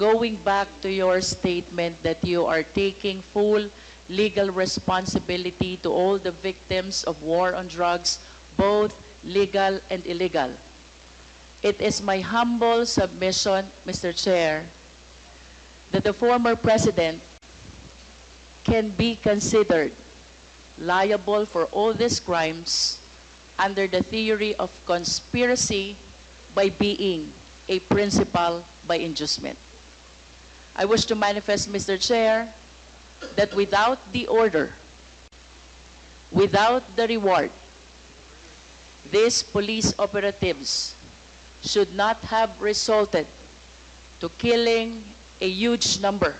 going back to your statement that you are taking full legal responsibility to all the victims of war on drugs, both legal and illegal. It is my humble submission, Mr. Chair, that the former president can be considered liable for all these crimes under the theory of conspiracy by being a principal by inducement. I wish to manifest, Mr. Chair, that without the order, without the reward, these police operatives should not have resulted to killing a huge number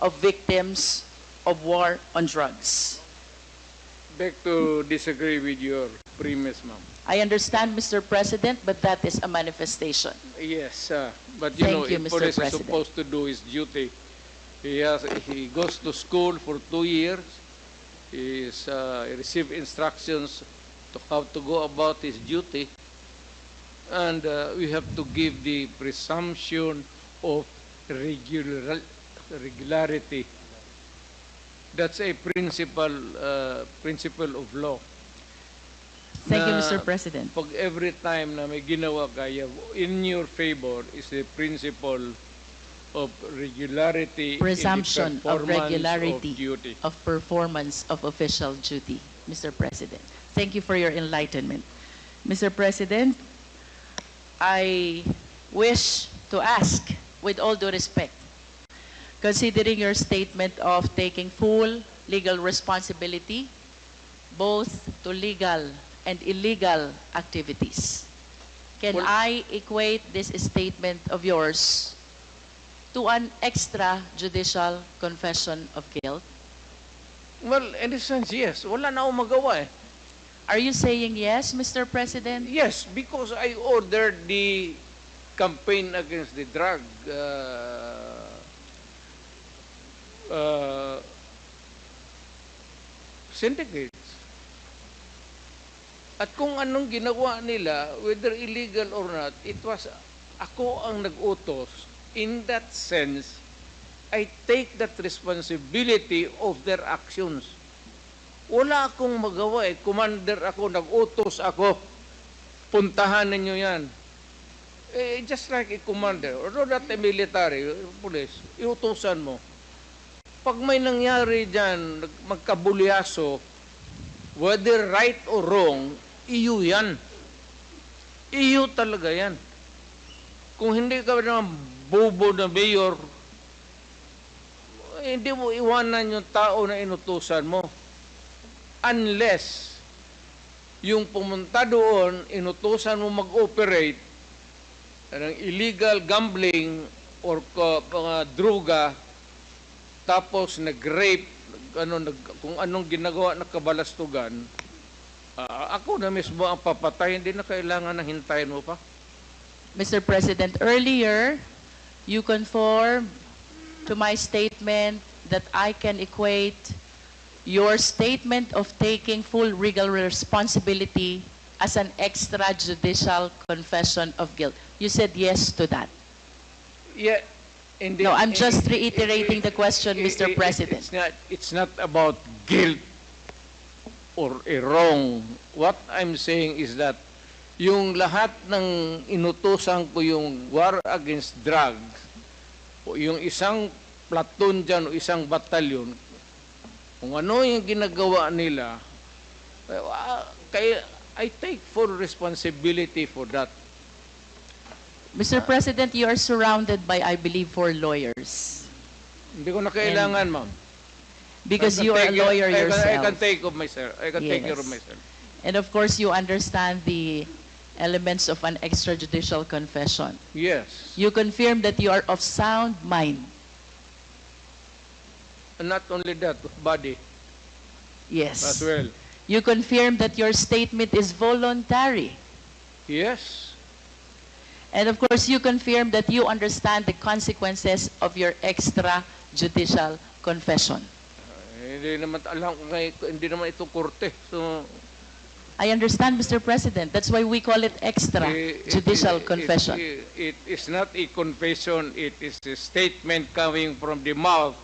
of victims of war on drugs. Beg to disagree with your premise, ma'am. I understand, Mr. President, but that is a manifestation. Yes, uh, but you Thank know, you, if Mr. police is President. supposed to do his duty. He has, he goes to school for two years. He is, uh, he receive instructions to how to go about his duty. And uh, we have to give the presumption of regular, regularity. That's a principle, uh, principle of law. Thank you, Mr. President. Pag every time na may ginawa kaya in your favor is the principle of regularity Presumption in the of performance regularity of duty. of performance of official duty, Mr. President. Thank you for your enlightenment. Mr. President, I wish to ask, with all due respect, considering your statement of taking full legal responsibility, both to legal and illegal activities, can Well- I equate this statement of yours to an extrajudicial confession of guilt? Well, in a sense, yes. Wala na akong magawa eh. Are you saying yes, Mr. President? Yes, because I ordered the campaign against the drug uh, uh, syndicates. At kung anong ginawa nila, whether illegal or not, it was ako ang nag-utos. In that sense, I take that responsibility of their actions. Wala akong magawa eh. Commander ako, nag-utos ako. Puntahan ninyo yan. Eh, just like a commander, or not a military, police, iutusan mo. Pag may nangyari dyan, magkabulyaso, whether right or wrong, iyo yan. Iyo talaga yan. Kung hindi ka naman bobo na mayor, eh, hindi mo iwanan yung tao na inutusan mo. Unless yung pumunta doon, inutusan mo mag-operate ng illegal gambling or mga droga, tapos nag-rape, ano, nag, kung anong ginagawa na kabalastugan, ah, ako na mismo ang papatay, hindi na kailangan na hintayin mo pa. Mr. President, earlier, you conformed to my statement that I can equate your statement of taking full legal responsibility as an extrajudicial confession of guilt. You said yes to that. Yeah, hindi, No, I'm just reiterating the question, Mr. President. It's not, it's not about guilt or a wrong. What I'm saying is that yung lahat ng inutusan ko yung war against drugs, o yung isang platoon dyan o isang batalyon, kung ano yung ginagawa nila, eh, kaya I take full responsibility for that. Mr. Ah. President, you are surrounded by, I believe, four lawyers. Hindi ko na kailangan, ma'am. Because I can you are a take it- lawyer I can, I yourself. can take of myself. I can take care of Yes. myself. And of course, you understand the elements of an extrajudicial confession. Yes. You confirm that you are of sound mind. And not only that, body Yes. as well. You confirm that your statement is voluntary. Yes. And of course, you confirm that you understand the consequences of your extrajudicial confession. Eh, hindi naman alam ko ngay- hindi naman ito korte. So I understand, Mr. President. That's why we call it extra it- judicial it- confession. It, it is not a confession, it is a statement coming from the mouth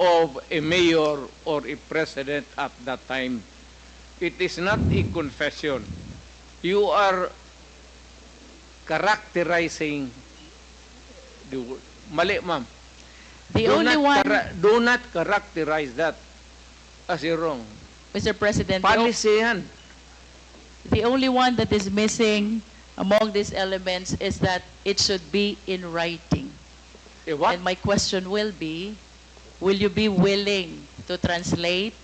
of a mayor or a president at that time. It is not a confession. You are characterizing the word. Mali, ma'am. The do only one, do not characterize that as a wrong. Mr. President, Policy yan. the only one that is missing among these elements is that it should be in writing. Eh, what? And my question will be, will you be willing to translate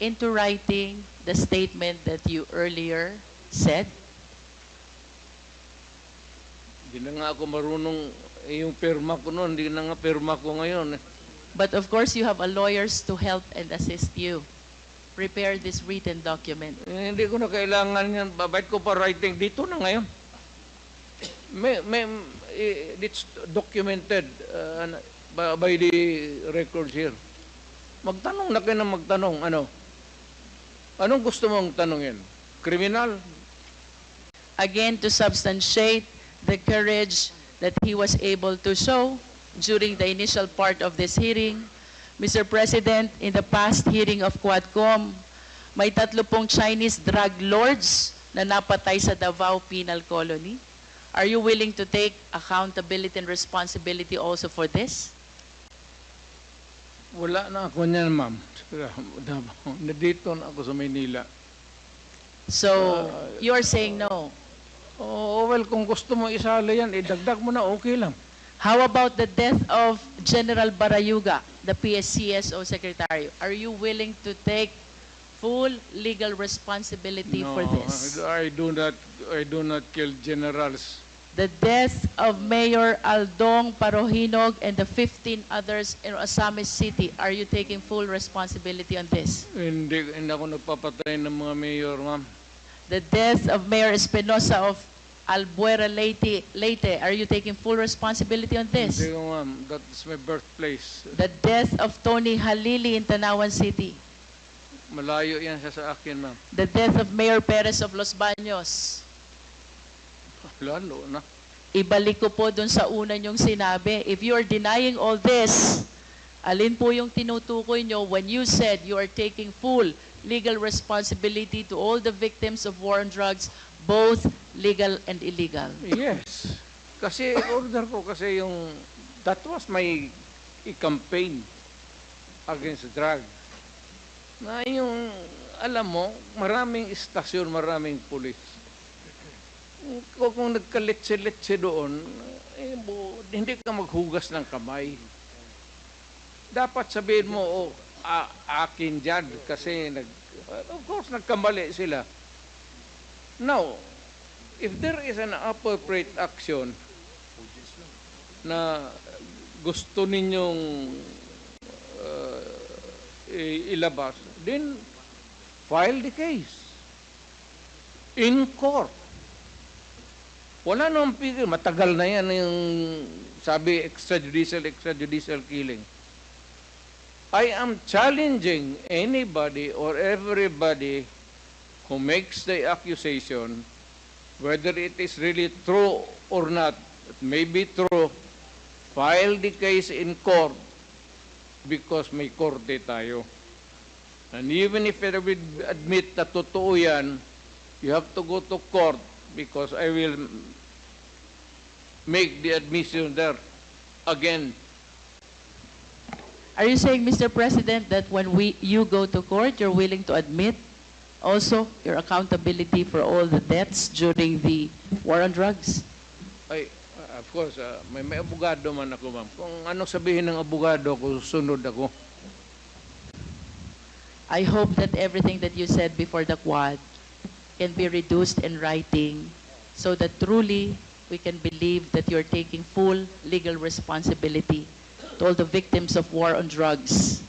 into writing the statement that you earlier said? Hindi na nga ako marunong, eh, yung pirma ko noon, hindi na nga pirma ko ngayon. eh. But of course, you have a lawyers to help and assist you. Prepare this written document. Eh, hindi ko na kailangan yan. Babait ko pa writing dito na ngayon. May, may, eh, it's documented uh, by, by the records here. Magtanong na kayo ng magtanong. Ano? Anong gusto mong tanongin? Kriminal? Again, to substantiate the courage that he was able to show during the initial part of this hearing. Mr. President, in the past hearing of Quadcom, may tatlo pong Chinese drug lords na napatay sa Davao Penal Colony. Are you willing to take accountability and responsibility also for this? Wala na ako niyan, ma'am. Nandito na ako sa Maynila. So, you are saying no. Oh, well, kung gusto mo isali yan, idagdag mo na, okay lang. How about the death of General Barayuga, the PSCSO Secretary? Are you willing to take full legal responsibility for this? I do not, I do not kill generals. The death of Mayor Aldong Parohinog and the 15 others in Osamis City, are you taking full responsibility on this? Hindi, hindi ako nagpapatay ng mga mayor, ma'am. The death of Mayor Espinosa of Albuera Leyte, Leyte, are you taking full responsibility on this? Hindi ko, ma'am. That is my birthplace. The death of Tony Halili in Tanawan City. Malayo yan siya sa akin, ma'am. The death of Mayor Perez of Los Baños. Lalo na. Ibalik ko po dun sa una niyong sinabi. If you are denying all this, alin po yung tinutukoy nyo when you said you are taking full legal responsibility to all the victims of war on drugs, both legal and illegal? Yes. Kasi order ko kasi yung, that was my campaign against drug. Na yung, alam mo, maraming istasyon, maraming pulis. Kung, kung nagkaletse-letse doon, eh, bu- hindi ka maghugas ng kamay. Dapat sabihin mo, oh, a- akin dyan, kasi nag, of course, nagkamali sila. Now, if there is an appropriate action na gusto ninyong uh, ilabas, then file the case in court. Wala namang pigil. Matagal na yan yung sabi extrajudicial, extrajudicial killing. I am challenging anybody or everybody who makes the accusation, whether it is really true or not, it may be true, file the case in court because may korte tayo. And even if I will admit na totoo yan, you have to go to court because I will make the admission there again. Are you saying, Mr. President, that when we, you go to court, you're willing to admit also your accountability for all the deaths during the war on drugs? Ay, uh, of course, uh, may, may abogado man ako, ma'am. Kung anong sabihin ng abogado ko, sunod ako. I hope that everything that you said before the Quad can be reduced in writing so that truly we can believe that you're taking full legal responsibility to all the victims of war on drugs,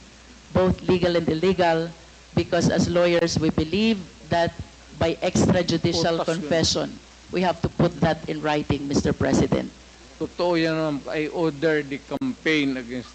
both legal and illegal, because as lawyers, we believe that by extrajudicial confession, we have to put that in writing, Mr. President. Totoo yan. I ordered the campaign against